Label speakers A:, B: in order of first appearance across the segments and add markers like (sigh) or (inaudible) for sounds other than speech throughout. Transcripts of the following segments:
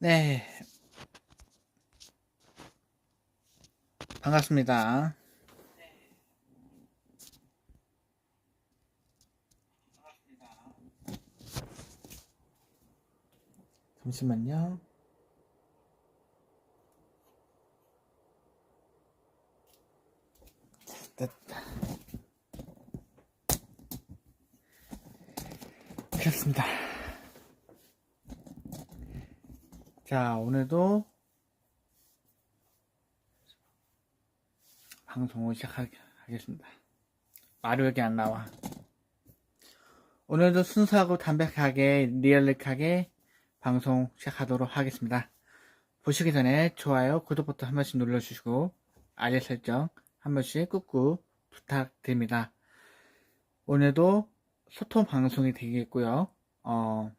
A: 네. 반갑습니다. 잠시만요. 됐다. 됐습니다. 자, 오늘도 방송을 시작하겠습니다. 말이 왜 이렇게 안 나와? 오늘도 순수하고 담백하게, 리얼릭하게 방송 시작하도록 하겠습니다. 보시기 전에 좋아요, 구독 버튼 한 번씩 눌러주시고, 알림 설정 한 번씩 꾹꾹 부탁드립니다. 오늘도 소통 방송이 되겠고요. 어,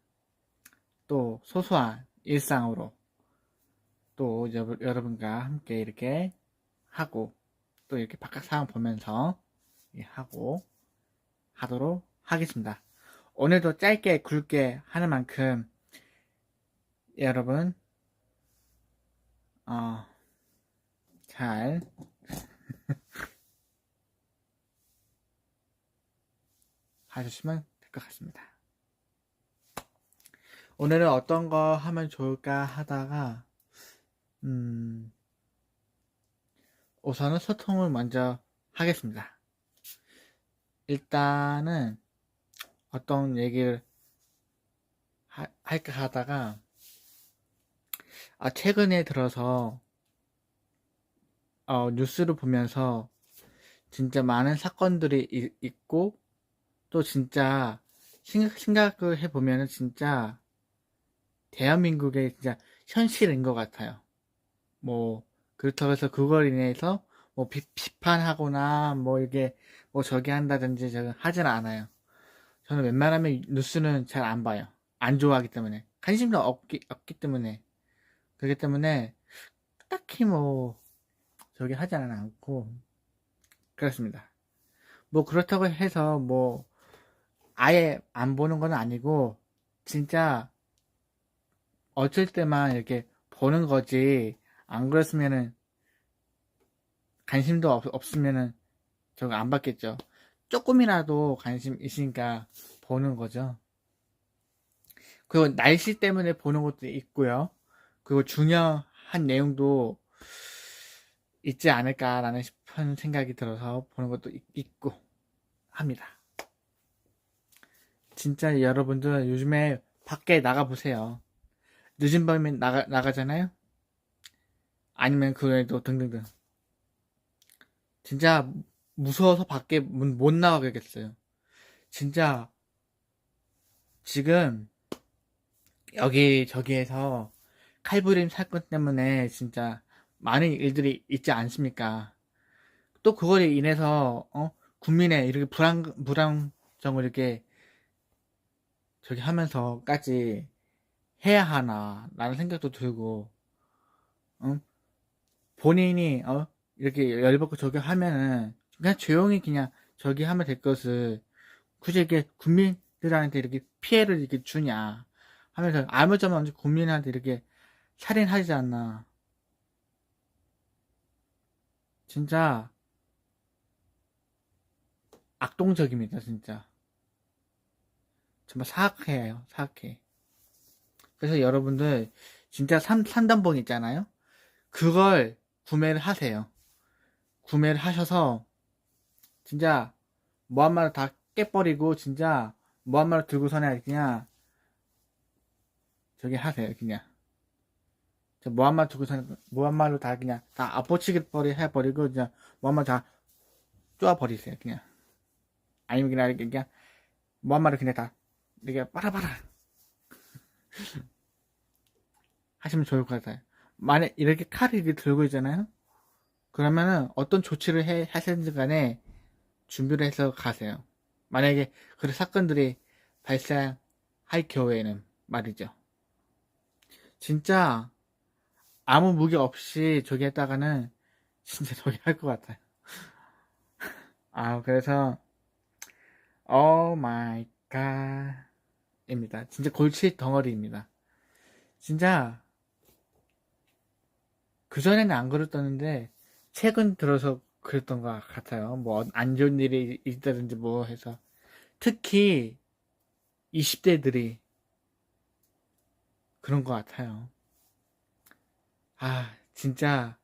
A: 또 소소한 일상으로 또 여- 여러분과 함께 이렇게 하고 또 이렇게 바깥 상황 보면서 예, 하고 하도록 하겠습니다. 오늘도 짧게 굵게 하는 만큼 여러분 어, 잘 (laughs) 하셨으면 될 것 같습니다. 오늘은 어떤 거 하면 좋을까 하다가 음, 우선은 소통을 먼저 하겠습니다. 일단은 어떤 얘기를 하- 할까 하다가 아, 최근에 들어서 어, 뉴스를 보면서 진짜 많은 사건들이 이- 있고 또 진짜 생각, 생각을 해보면은 진짜 대한민국의 진짜 현실인 것 같아요. 뭐 그렇다고 해서 그걸 인해서 뭐 비, 비판하거나 뭐 이게 뭐 저기 한다든지 저기 하진 않아요. 저는 웬만하면 뉴스는 잘 안 봐요. 안 좋아하기 때문에 관심도 없기, 없기 때문에 그렇기 때문에 딱히 뭐 저기 하지는 않고 그렇습니다. 뭐 그렇다고 해서 뭐 아예 안 보는 건 아니고 진짜 어쩔 때만 이렇게 보는 거지 안 그랬으면은 관심도 없, 없으면은 저거 안 받겠죠. 조금이라도 관심 있으니까 보는 거죠. 그리고 날씨 때문에 보는 것도 있고요. 그리고 중요한 내용도 있지 않을까라는 싶은 생각이 들어서 보는 것도 있- 있고 합니다. 진짜 여러분들 요즘에 밖에 나가 보세요. 늦은 밤에 나가 나가잖아요. 아니면 그 외에도 등등등. 진짜 무서워서 밖에 문- 못 나가겠어요. 진짜 지금 여기 저기에서 칼부림 사건 때문에 진짜 많은 일들이 있지 않습니까? 또 그거로 인해서 어? 국민의 이렇게 불안 불안정을 이렇게 저기 하면서까지 해야 하나 라는 생각도 들고 어? 본인이 어? 이렇게 열받고 저기 하면은 그냥 조용히 그냥 저기 하면 될 것을 굳이 이렇게 국민들한테 이렇게 피해를 이렇게 주냐 하면서 아무 점 없이 국민한테 이렇게 살인하지 않나 진짜 악동적입니다 진짜 정말 사악해요 사악해 그래서 여러분들 진짜 삼, 삼단봉 있잖아요? 그걸 구매를 하세요. 구매를 하셔서 진짜 무한마를 다 깨버리고 진짜 무한마를 들고서는 그냥 저기 하세요 그냥. 저 무한마 들고서는 무한마로 다 그냥 다 아포치기 버리 해버리고 그냥 무한마 다 쪼아버리세요 그냥. 아니면 그냥 그냥 무한마를 그냥 다 이렇게 빨아빨아 하시면 좋을 것 같아요 만약 이렇게 칼을 이렇게 들고 있잖아요 그러면은 어떤 조치를 해, 하시는지 간에 준비를 해서 가세요. 만약에 그런 사건들이 발생할 경우에는 말이죠. 진짜 아무 무기 없이 저기 했다가는 진짜 (laughs) 저기 할 것 같아요. (laughs) 아, 그래서 오 마이 갓 입니다. 진짜 골치 덩어리입니다. 진짜 그전에는 안 그랬었는데, 최근 들어서 그랬던 것 같아요. 뭐, 안 좋은 일이 있다든지 뭐 해서. 특히, 20대들이 그런 것 같아요. 아, 진짜,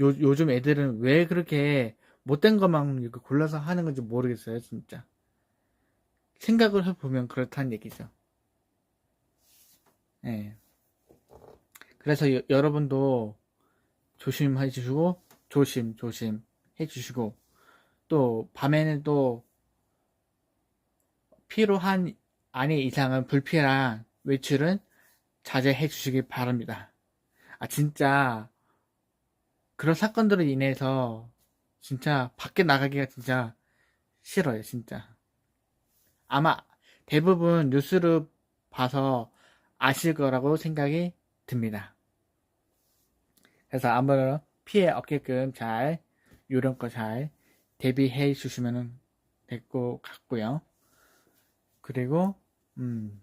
A: 요, 요즘 애들은 왜 그렇게 못된 것만 이렇게 골라서 하는 건지 모르겠어요, 진짜. 생각을 해보면 그렇다는 얘기죠. 예. 그래서 여, 여러분도 조심해 주시고, 조심, 조심 해 주시고, 또, 밤에는 또, 필요한 아니 이상은 불필요한 외출은 자제해 주시기 바랍니다. 아, 진짜, 그런 사건들로 인해서, 진짜, 밖에 나가기가 진짜 싫어요, 진짜. 아마 대부분 뉴스를 봐서 아실 거라고 생각이 듭니다. 그래서 아무런 피해 없게끔 잘, 요령껏 잘 대비해 주시면 될 것 같고요. 그리고, 음,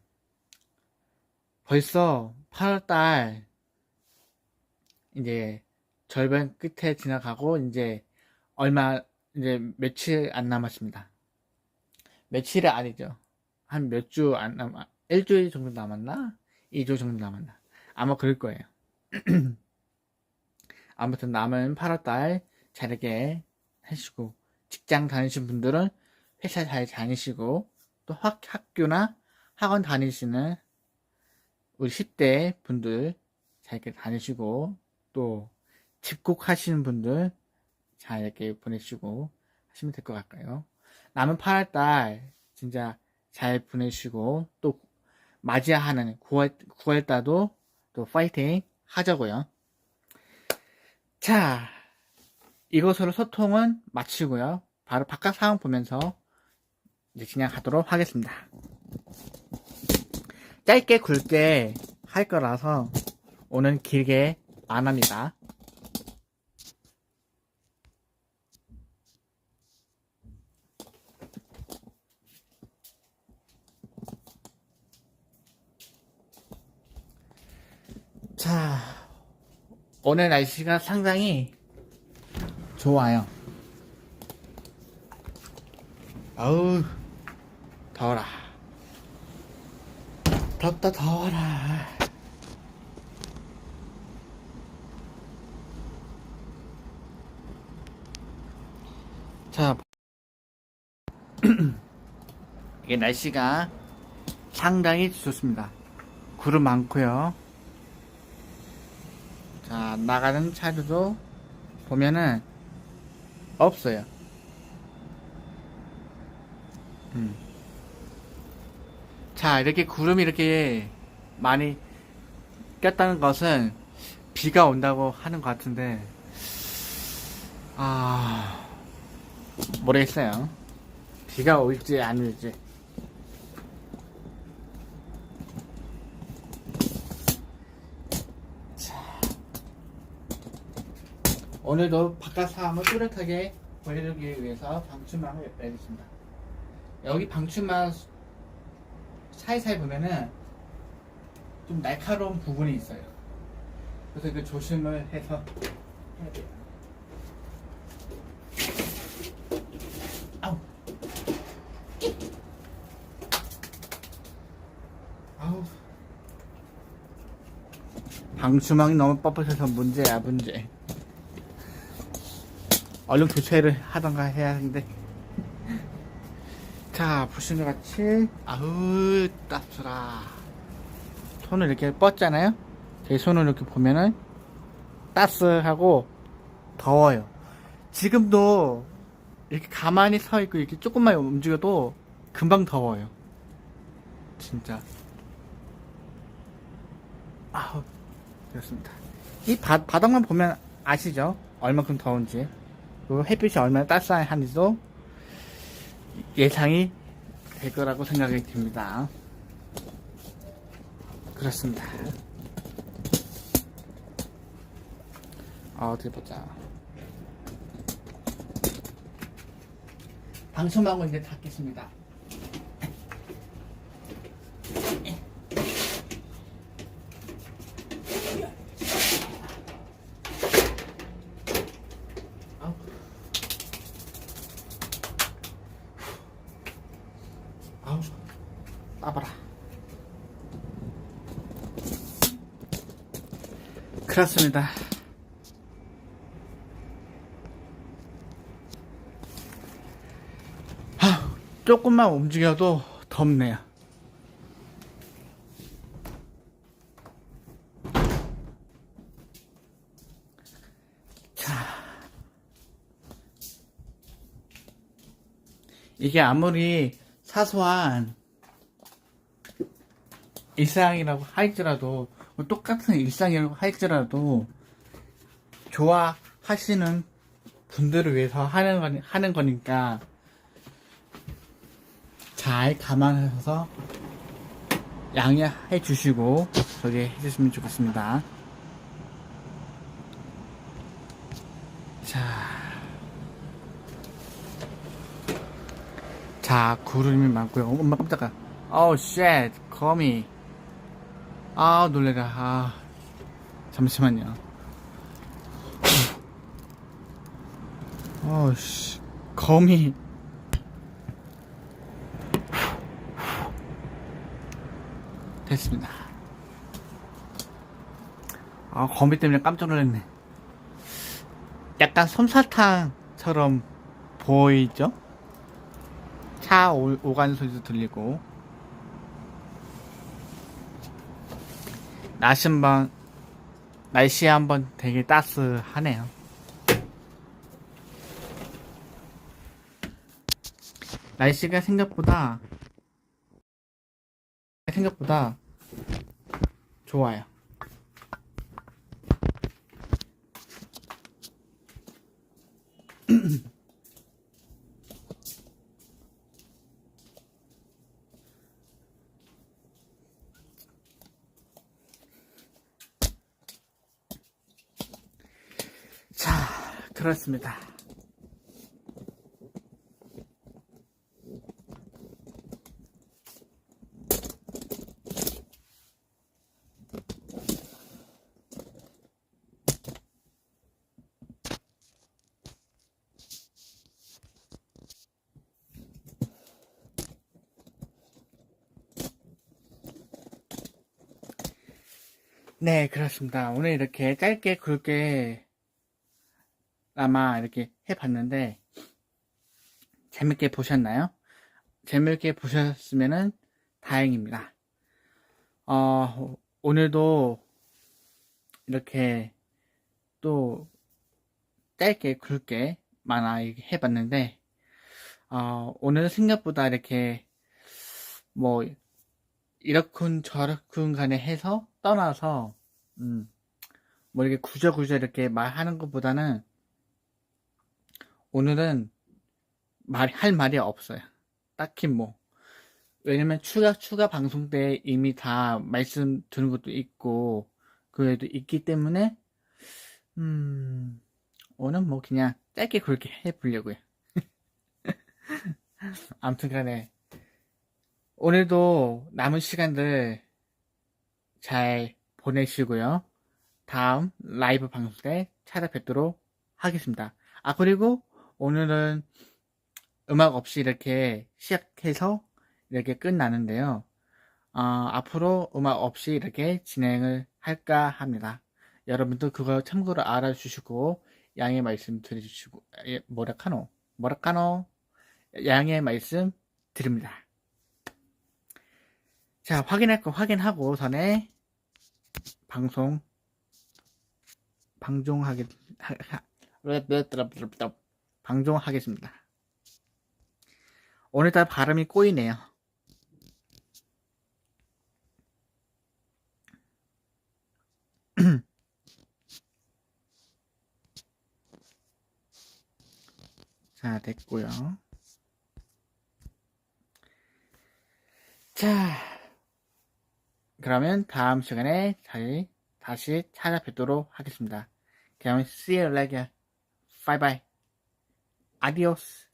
A: 벌써 8월달, 이제, 절반 끝에 지나가고, 이제, 얼마, 이제, 며칠 안 남았습니다. 며칠이 아니죠. 한 몇 주 안 남, 일주일 정도 남았나? 2주 정도 남았나? 아마 그럴 거예요. (clears throat) 아무튼 남은 8월달 잘하게 하시고, 직장 다니신 분들은 회사 잘 다니시고, 또 학, 학교나 학원 다니시는 우리 10대 분들 잘 이렇게 다니시고, 또 집콕하시는 분들 잘 이렇게 보내시고 하시면 될 것 같아요. 남은 8월달 진짜 잘 보내시고, 또 맞이하는 9월, 9월달도 또 파이팅 하자고요. 자, 이것으로 소통은 마치고요. 바로 바깥 상황 보면서 이제 진행하도록 하겠습니다. 짧게 굵게 할 거라서 오늘 길게 안 합니다. 자, 오늘 날씨가 상당히 좋아요. 아우, 더워라. 덥다, 더워라. 자, (clears throat) 이게 날씨가 상당히 좋습니다. 구름 많고요. 자, 나가는 차들도 보면은 없어요. 음. 자, 이렇게 구름이 이렇게 많이 꼈다는 것은 비가 온다고 하는 것 같은데, 아, 모르겠어요. 비가 올지 안 올지. 오늘도 바깥 상황을 뚜렷하게 보여드리기 위해서 방충망을 열겠습니다. 여기 방충망 사이사이 보면은 좀 날카로운 부분이 있어요. 그래서 그 조심을 해서 해야 돼요. 아우. 아우. 방충망이 너무 뻣뻣해서 문제야, 문제. 얼른 교체를 하던가 해야 하는데. 자, 보시는 것 같이, 아우, 따스라. 손을 이렇게 뻗잖아요? 제 손을 이렇게 보면은, 따스하고, 더워요. 지금도, 이렇게 가만히 서 있고, 이렇게 조금만 움직여도, 금방 더워요. 진짜. 아우, 그렇습니다. 이 바, 바닥만 보면 아시죠? 얼마큼 더운지. 그리고 햇빛이 얼마나 따스한지도 예상이 될 거라고 생각이 듭니다. 그렇습니다. 아, 어디 보자. 방송하고 이제 닫겠습니다. 따봐라. 그렇습니다. 하, 조금만 움직여도 덥네요. 자, 이게 아무리 사소한 일상이라고 할지라도 똑같은 일상이라고 할지라도 좋아하시는 분들을 위해서 하는 거 하는 거니까 잘 감안해서 양해해 주시고 저기 해주시면 좋겠습니다. 자, 자 구름이 많고요. 어, 엄마 깜짝아. 어우 쉣 거미. 아 놀래라. 아 잠시만요. 어우씨 거미. 됐습니다. 아, 거미 때문에 깜짝 놀랐네. 약간 솜사탕처럼 보이죠? 차 오, 오가는 소리도 들리고. 날씨 한번, 날씨 한번 되게 따스하네요. 날씨가 생각보다, 생각보다 좋아요. 자, 그렇습니다. 네, 그렇습니다. 오늘 이렇게 짧게 굵게 아마 이렇게 해봤는데 재밌게 보셨나요? 재밌게 보셨으면 다행입니다. 어, 오늘도 이렇게 또 짧게 굵게 만화 해봤는데 어, 오늘 생각보다 이렇게 뭐 이렇군 저렇군 간에 해서 떠나서 음, 뭐 이렇게 구저구저 이렇게 말하는 것보다는 오늘은 말, 할 말이 없어요. 딱히 뭐. 왜냐면 추가, 추가 방송 때 이미 다 말씀 드는 것도 있고, 그래도 있기 때문에, 음, 오늘 뭐 그냥 짧게 굵게 해보려고요. (laughs) 아무튼 간에, 오늘도 남은 시간들 잘 보내시고요. 다음 라이브 방송 때 찾아뵙도록 하겠습니다. 아, 그리고 오늘은 음악 없이 이렇게 시작해서 이렇게 끝나는데요. 어, 앞으로 음악 없이 이렇게 진행을 할까 합니다. 여러분도 그거 참고로 알아주시고 양해 말씀 드려주시고 예, 뭐라카노 뭐라카노 양해 말씀 드립니다. 자 확인할 거 확인하고 전에 방송 방송하게 하, 하, 방송하겠습니다. 오늘따라 발음이 꼬이네요. (clears throat) 자, 됐고요. 자, 그러면 다음 시간에 다시, 다시 찾아뵙도록 하겠습니다. 그럼 see you later. Bye bye. Adios.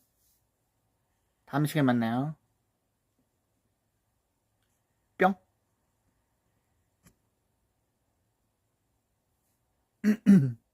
A: 다음 시간에 만나요. 뿅. (clears throat)